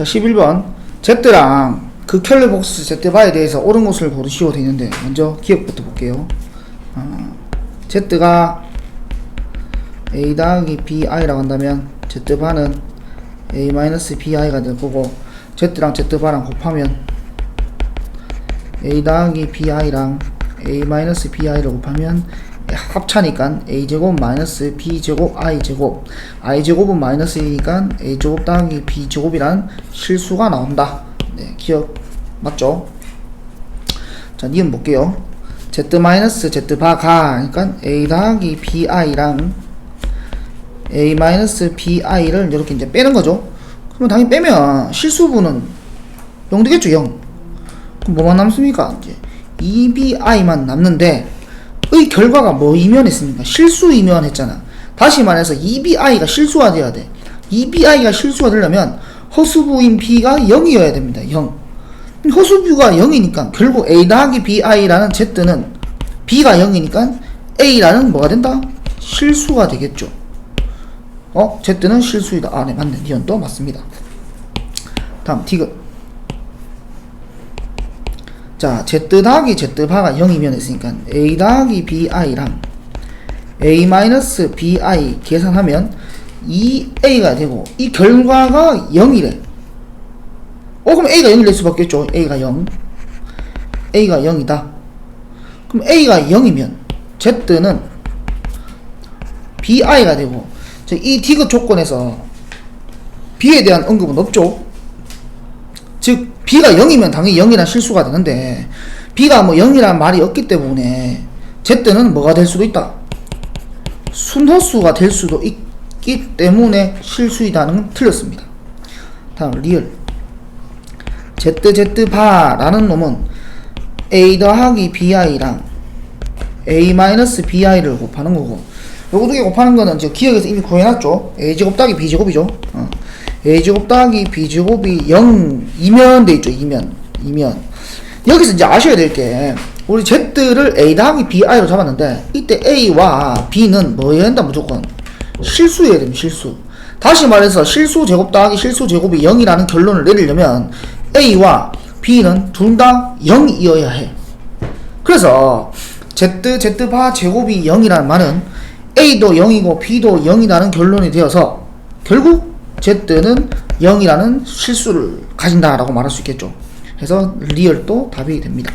자, 11번. Z랑 그 켈레복스 Z바에 대해서 옳은 것을 고르시오 되는데, 먼저 기억부터 볼게요. 어, Z가 A 더하기 BI라고 한다면, Z바는 A-BI가 될 거고, Z랑 Z바랑 곱하면, A 더하기 BI랑 A-BI를 곱하면, 합차니까 a제곱 마이너스 b제곱 i제곱. I제곱은 마이너스 1이니까 a제곱 더하기 b제곱이란 실수가 나온다. 네 기억 맞죠? 자 니은 볼게요. Z 마이너스 z 바가 그러니까 a 더하기 bi랑 a 마이너스 bi를 이렇게 이제 빼는 거죠. 그러면 당연히 빼면 실수분은 0 되겠죠 0 그럼 뭐만 남습니까? 이제 2bi만 남는데 의 결과가 뭐 이면 했습니까? 실수 이면 했잖아. 다시 말해서 EBI가 실수가 돼야 돼. EBI가 실수가 되려면 허수부인 B가 0이어야 됩니다. 0. 허수부가 0이니까 결국 A 더하기 BI라는 Z는 B가 0이니까 A라는 뭐가 된다? 실수가 되겠죠. 어? Z는 실수이다. 아, 네, 맞네. 니언도 맞습니다. 다음, 디귿. 자, Z 더하기 Z바가 0이면 했으니까 A 더하기 BI랑 A 마이너스 BI 계산하면 2A가 되고 이 결과가 0이래. 어, 그럼 A가 0이 될 수밖에 없죠. A가 0. A가 0이다. 그럼 A가 0이면 Z는 BI가 되고 자, 이 디귿 조건에서 B에 대한 언급은 없죠. 즉 B가 0이면 당연히 0이란 실수가 되는데 B가 뭐 0이란 말이 없기 때문에 Z는 뭐가 될 수도 있다. 순허수가 될 수도 있기 때문에 실수이다는 건 틀렸습니다. 다음 리얼 ZZ 바라는 놈은 A 더하기 BI랑 A 마이너스 BI를 곱하는 거고 요거 두 개 곱하는 거는 기억에서 이미 구해놨죠. A제곱 더하기 B제곱이죠. 어. A제곱 더하기 B제곱이 0이면 돼 있죠. 2면. 2면. 여기서 이제 아셔야 될 게, 우리 Z를 A 더하기 BI로 잡았는데, 이때 A와 B는 뭐여야 된다, 무조건? 실수여야 됩니다, 실수. 다시 말해서 실수 제곱 더하기 실수 제곱이 0이라는 결론을 내리려면, A와 B는 둘 다 0이어야 해. 그래서, Z, Z바 제곱이 0이라는 말은, A도 0이고 B도 0이라는 결론이 되어서, 결국 Z는 0이라는 실수를 가진다라고 말할 수 있겠죠. 그래서 리얼도 답이 됩니다.